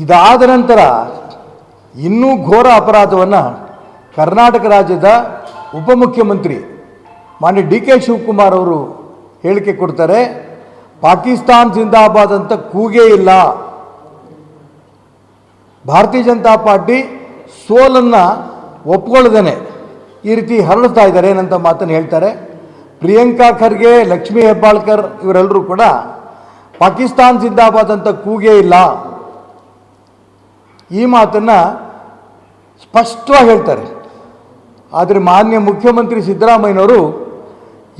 ಇದಾದ ನಂತರ ಇನ್ನೂ ಘೋರ ಅಪರಾಧವನ್ನು ಕರ್ನಾಟಕ ರಾಜ್ಯದ ಉಪಮುಖ್ಯಮಂತ್ರಿ ಮಾನ್ಯ ಡಿ ಕೆ ಶಿವಕುಮಾರ್ ಅವರು ಹೇಳಿಕೆ ಕೊಡ್ತಾರೆ, ಪಾಕಿಸ್ತಾನ್ ಜಿಂದಾಬಾದ್ ಅಂತ ಕೂಗೇ ಇಲ್ಲ. ಭಾರತೀಯ ಜನತಾ ಪಾರ್ಟಿ ಸೋಲನ್ನು ಒಪ್ಕೊಳ್ಳದೇನೆ. ಈ ರೀತಿ ಹರಡ್ತಾ ಇದ್ದಾರೆ ಏನಂತ ಮಾತನ್ನು ಹೇಳ್ತಾರೆ. ಪ್ರಿಯಾಂಕಾ ಖರ್ಗೆ, ಲಕ್ಷ್ಮೀ ಹೆಬ್ಬಾಳ್ಕರ್ ಇವರೆಲ್ಲರೂ ಕೂಡ, ಪಾಕಿಸ್ತಾನ್ ಜಿಂದಾಬಾದ್ ಅಂತ ಕೂಗೇ ಇಲ್ಲ. ಈ ಮಾತನ್ನು ಸ್ಪಷ್ಟವಾಗಿ ಹೇಳ್ತಾರೆ. ಆದರೆ ಮಾನ್ಯ ಮುಖ್ಯಮಂತ್ರಿ ಸಿದ್ದರಾಮಯ್ಯನವರು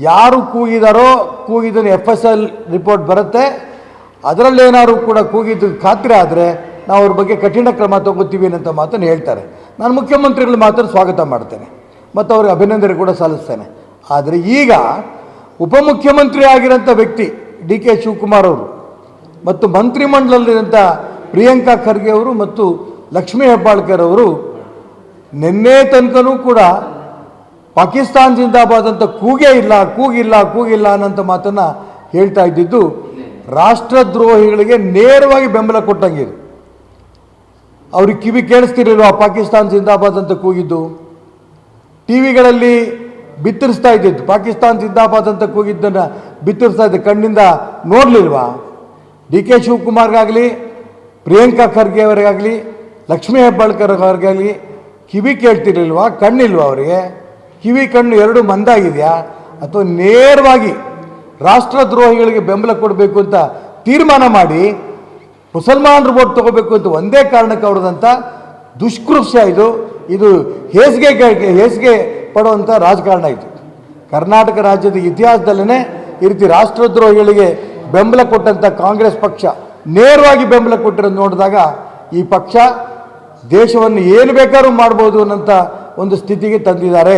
ಯಾರು ಕೂಗಿದಾರೋ ಕೂಗಿದ್ದನ್ನು ಎಫ್ ಎಸ್ ಎಲ್ ರಿಪೋರ್ಟ್ ಬರುತ್ತೆ. ಅದರಲ್ಲೇನಾದ್ರು ಕೂಡ ಕೂಗಿದ್ದು ಖಾತ್ರಿ ಆದರೆ ನಾವು ಅವ್ರ ಬಗ್ಗೆ ಕಠಿಣ ಕ್ರಮ ತಗೋತೀವಿ ಅನ್ನೋಂಥ ಮಾತನ್ನು ಹೇಳ್ತಾರೆ. ನಾನು ಮುಖ್ಯಮಂತ್ರಿಗಳು ಮಾತನ್ನು ಸ್ವಾಗತ ಮಾಡ್ತೇನೆ. ಮತ್ತು ಅವ್ರಿಗೆ ಅಭಿನಂದನೆ ಕೂಡ ಸಲ್ಲಿಸ್ತೇನೆ. ಆದರೆ ಈಗ ಉಪಮುಖ್ಯಮಂತ್ರಿ ಆಗಿರೋಂಥ ವ್ಯಕ್ತಿ ಡಿ ಕೆ ಶಿವಕುಮಾರ್ ಅವರು ಮತ್ತು ಮಂತ್ರಿಮಂಡಲದಲ್ಲಿರೋಂಥ ಪ್ರಿಯಾಂಕಾ ಖರ್ಗೆ ಅವರು ಮತ್ತು ಲಕ್ಷ್ಮೀ ಹೆಬ್ಬಾಳ್ಕರ್ ಅವರು ನಿನ್ನೆ ತನಕನೂ ಕೂಡ ಪಾಕಿಸ್ತಾನ್ ಜಿಂದಾಬಾದ್ ಅಂತ ಕೂಗೇ ಇಲ್ಲ, ಕೂಗಿಲ್ಲ ಕೂಗಿಲ್ಲ ಅನ್ನೋಂಥ ಮಾತನ್ನು ಹೇಳ್ತಾ ಇದ್ದಿದ್ದು ರಾಷ್ಟ್ರದ್ರೋಹಿಗಳಿಗೆ ನೇರವಾಗಿ ಬೆಂಬಲ ಕೊಟ್ಟಂಗಿದೆ ಅವ್ರಿಗೆ ಕಿವಿ ಕೇಳಿಸ್ತಿರಲಿಲ್ವ ಪಾಕಿಸ್ತಾನ್ ಜಿಂದಾಬಾದ್ ಅಂತ ಕೂಗಿದ್ದು? ಟಿ ವಿಗಳಲ್ಲಿ ಬಿತ್ತರಿಸ್ತಾ ಇದ್ದಿದ್ದು, ಪಾಕಿಸ್ತಾನ್ ಜಿಂದಾಬಾದ್ ಅಂತ ಕೂಗಿದ್ದನ್ನು ಬಿತ್ತರಿಸ್ತಾ ಇದ್ದ ಕಣ್ಣಿಂದ ನೋಡಲಿಲ್ವಾ? ಡಿ ಕೆ ಶಿವಕುಮಾರ್ಗಾಗಲಿ, ಪ್ರಿಯಾಂಕಾ ಖರ್ಗೆ ಅವರಿಗಾಗಲಿ ಲಕ್ಷ್ಮೀ ಹೆಬ್ಬಾಳ್ಕರ್ ಅವ್ರಿಗಾಗಲಿ ಕಿವಿ ಕೇಳ್ತಿರ್ಲಿಲ್ವಾ, ಕಣ್ಣಿಲ್ವಾ ಅವರಿಗೆ? ಕಿವಿ, ಕಣ್ಣು ಎರಡು ಮಂದಾಗಿದೆಯಾ? ಅಥವಾ ನೇರವಾಗಿ ರಾಷ್ಟ್ರದ್ರೋಹಿಗಳಿಗೆ ಬೆಂಬಲ ಕೊಡಬೇಕು ಅಂತ ತೀರ್ಮಾನ ಮಾಡಿ, ಮುಸಲ್ಮಾನರು ಓಟ್ ತಗೋಬೇಕು ಅಂತ ಒಂದೇ ಕಾರಣಕ್ಕೆ ಅವ್ರದಂಥ ದುಷ್ಕೃತ್ಯ ಇದು. ಇದು ಹೇಸಿಗೆ ಹೇಸಿಗೆ ಪಡುವಂಥ ರಾಜಕಾರಣ ಇದು. ಕರ್ನಾಟಕ ರಾಜ್ಯದ ಇತಿಹಾಸದಲ್ಲೇ ಈ ರೀತಿ ರಾಷ್ಟ್ರದ್ರೋಹಿಗಳಿಗೆ ಬೆಂಬಲ ಕೊಟ್ಟಂಥ ಕಾಂಗ್ರೆಸ್ ಪಕ್ಷ ನೇರವಾಗಿ ಬೆಂಬಲ ಕೊಟ್ಟಿರೋದು ನೋಡಿದಾಗ ಈ ಪಕ್ಷ ದೇಶವನ್ನು ಏನು ಬೇಕಾದ್ರೂ ಮಾಡ್ಬೋದು ಅನ್ನೋಂಥ ಒಂದು ಸ್ಥಿತಿಗೆ ತಂದಿದ್ದಾರೆ.